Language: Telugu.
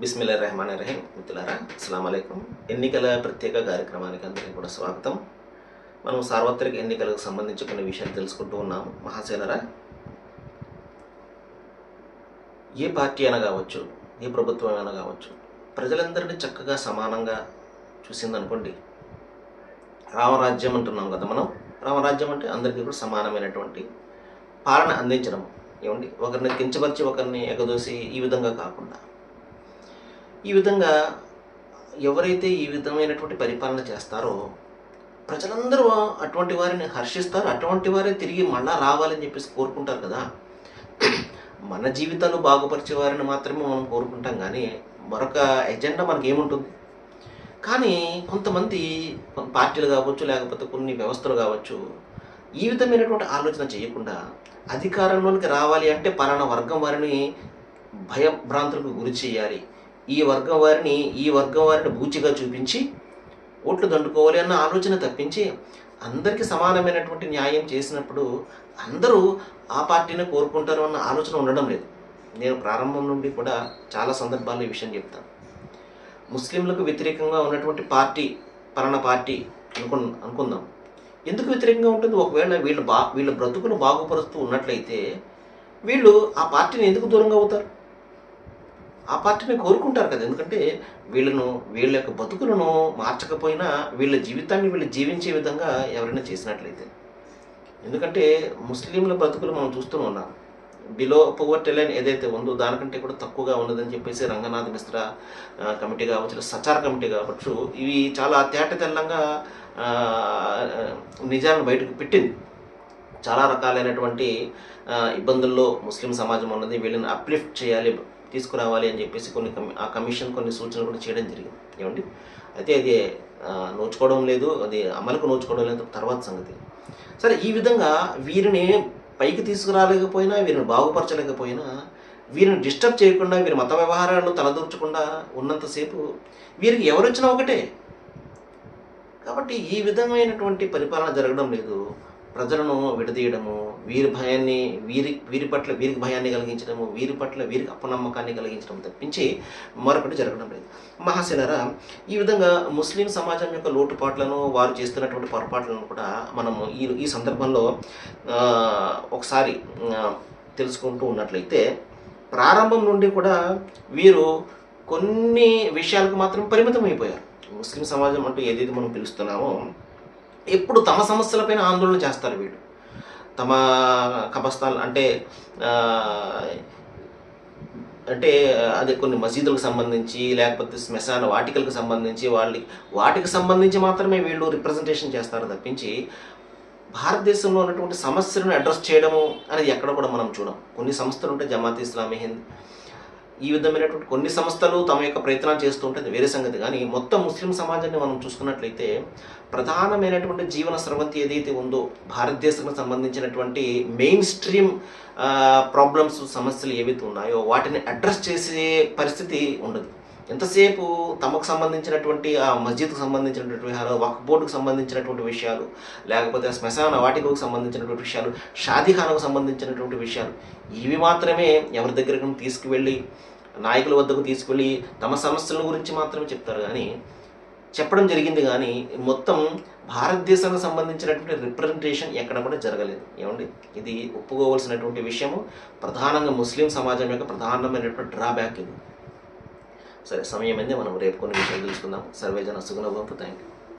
బిస్మిల్లా రెహమాన్ రహీం మిత్రులారా అస్సలం అయికం ఎన్నికల ప్రత్యేక కార్యక్రమానికి అందరికీ కూడా స్వాగతం. మనం సార్వత్రిక ఎన్నికలకు సంబంధించి కొన్ని విషయాలు తెలుసుకుంటూ ఉన్నాము. మహాశైలరా ఏ పార్టీ అయినా కావచ్చు ఏ ప్రభుత్వం అయినా కావచ్చు ప్రజలందరినీ చక్కగా సమానంగా చూసిందనుకోండి రామరాజ్యం అంటున్నాం కదా మనం. రామరాజ్యం అంటే అందరికీ కూడా సమానమైనటువంటి పాలన అందించడం. ఏమండి? ఒకరిని కించపరిచి ఒకరిని ఎగదోసి ఈ విధంగా కాకుండా ఈ విధంగా ఎవరైతే ఈ విధమైనటువంటి పరిపాలన చేస్తారో ప్రజలందరూ అటువంటి వారిని హర్షిస్తారు. అటువంటి వారే తిరిగి మళ్ళా రావాలని చెప్పేసి కోరుకుంటారు కదా. మన జీవితాలు బాగుపరిచే వారిని మాత్రమే మనం కోరుకుంటాం కానీ మరొక ఎజెండా మనకి ఏముంటుంది కానీ కొంతమంది పార్టీలు కావచ్చు లేకపోతే కొన్ని వ్యవస్థలు కావచ్చు ఈ విధమైనటువంటి ఆలోచన చేయకుండా అధికారంలోనికి రావాలి అంటే పలానా వర్గం వారిని భయభ్రాంతులకు గురి చేయాలి. ఈ వర్గం వారిని ఈ వర్గం వారిని బూచిగా చూపించి ఓట్లు దండుకోవాలి అన్న ఆలోచన తప్పించి అందరికీ సమానమైనటువంటి న్యాయం చేసినప్పుడు అందరూ ఆ పార్టీని కోరుకుంటారు అన్న ఆలోచన ఉండడం లేదు. నేను ప్రారంభం నుండి కూడా చాలా సందర్భాల్లో ఈ విషయం చెప్తాను. ముస్లింలకు వ్యతిరేకంగా ఉన్నటువంటి పార్టీ పలానా పార్టీ అనుకు అనుకుందాం. ఎందుకు వ్యతిరేకంగా ఉంటుంది? ఒకవేళ వీళ్ళు బా వీళ్ళ బ్రతుకును బాగుపరుస్తూ ఉన్నట్లయితే వీళ్ళు ఆ పార్టీని ఎందుకు దూరంగా అవుతారు? ఆ పార్టీని కోరుకుంటారు కదా. ఎందుకంటే వీళ్ళను వీళ్ళ యొక్క బతుకులను మార్చకపోయినా వీళ్ళ జీవితాన్ని వీళ్ళు జీవించే విధంగా ఎవరైనా చేసినట్లయితే. ఎందుకంటే ముస్లింల బతుకులు మనం చూస్తూ ఉన్నాం. బిలో పవర్టీ లైన్ ఏదైతే ఉందో దానికంటే కూడా తక్కువగా ఉన్నదని చెప్పేసి రంగనాథ్ మిశ్రా కమిటీ కావచ్చు లేదా సచార్ కమిటీ కావచ్చు ఇవి చాలా తేట తెల్లంగా నిజాలను బయటకు పెట్టింది. చాలా రకాలైనటువంటి ఇబ్బందుల్లో ముస్లిం సమాజం ఉన్నది. వీళ్ళని అప్లిఫ్ట్ చేయాలి. తీసుకురావాలి అని చెప్పేసి కొన్ని కమి- ఆ కమిషన్ కొన్ని సూచనలు కూడా చేయడం జరిగింది. ఏమండి? అయితే అది నోచుకోవడం లేదు అది అమలుకు నోచుకోవడం లేదు తర్వాత సంగతి. సరే ఈ విధంగా వీరిని పైకి తీసుకురాలేకపోయినా వీరిని బాగుపరచలేకపోయినా వీరిని డిస్టర్బ్ చేయకుండా వీరి మత వ్యవహారాలను తలదూర్చకుండా ఉన్నంతసేపు వీరికి ఎవరొచ్చినా ఒకటే. కాబట్టి ఈ విధమైనటువంటి పరిపాలన జరగడం లేదు. ప్రజలను విడదీయడము వీరి భయాన్ని వీరి వీరి పట్ల వీరికి భయాన్ని కలిగించడము వీరి పట్ల వీరికి అపనమ్మకాన్ని కలిగించడం తప్పించి మరొకటి జరగడం లేదు. మహాశిలరా ఈ విధంగా ముస్లిం సమాజం యొక్క లోటుపాట్లను వారు చేస్తున్నటువంటి పొరపాట్లను కూడా మనము ఈ ఈ సందర్భంలో ఒకసారి తెలుసుకుంటూ ఉన్నట్లయితే ప్రారంభం నుండి కూడా వీరు కొన్ని విషయాలకు మాత్రం పరిమితం అయిపోయారు. ముస్లిం సమాజం అంటూ ఏదైతే మనం పిలుస్తున్నామో ఎప్పుడు తమ సమస్యలపైన ఆందోళన చేస్తారు వీళ్ళు. తమ కబస్తాన్ అంటే అంటే అది కొన్ని మసీదులకు సంబంధించి లేకపోతే శ్మశాన వాటికలకు సంబంధించి వాళ్ళకి వాటికి సంబంధించి మాత్రమే వీళ్ళు రిప్రజెంటేషన్ చేస్తారు తప్పించి భారతదేశంలో ఉన్నటువంటి సమస్యలను అడ్రస్ చేయడము అనేది ఎక్కడ కూడా మనం చూడం. కొన్ని సంస్థలు ఉంటాయి జమాత్ ఇస్లామీ హింద్. ఈ విధమైనటువంటి కొన్ని సంస్థలు తమ యొక్క ప్రయత్నాలు చేస్తూ ఉంటుంది వేరే సంగతి. కానీ మొత్తం ముస్లిం సమాజాన్ని మనం చూసుకున్నట్లయితే ప్రధానమైనటువంటి జీవన స్రవంతి ఏదైతే ఉందో భారతదేశానికి సంబంధించినటువంటి మెయిన్ స్ట్రీమ్ ప్రాబ్లమ్స్ సమస్యలు ఏవైతే ఉన్నాయో వాటిని అడ్రస్ చేసే పరిస్థితి ఉండదు. ఎంతసేపు తమకు సంబంధించినటువంటి ఆ మస్జిద్కు సంబంధించినటువంటి విషయాలు వక్ బోర్డుకు సంబంధించినటువంటి విషయాలు లేకపోతే శ్మశాన వాటికకు సంబంధించినటువంటి విషయాలు షాదీఖానకు సంబంధించినటువంటి విషయాలు ఇవి మాత్రమే ఎవరి దగ్గరకు తీసుకువెళ్ళి నాయకుల వద్దకు తీసుకువెళ్ళి తమ సమస్యల గురించి మాత్రమే చెప్తారు. కానీ చెప్పడం జరిగింది కానీ మొత్తం భారతదేశానికి సంబంధించినటువంటి రిప్రజెంటేషన్ ఎక్కడ కూడా జరగలేదు. ఏమండి? ఇది ఒప్పుకోవాల్సినటువంటి విషయము. ప్రధానంగా ముస్లిం సమాజం యొక్క ప్రధానమైనటువంటి డ్రాబ్యాక్ ఇది. సరే సమయం అయింది. మనం రేపు కొన్ని విషయాలు తెలుసుకుందాం. సర్వేజన సుగుణ థ్యాంక్ యూ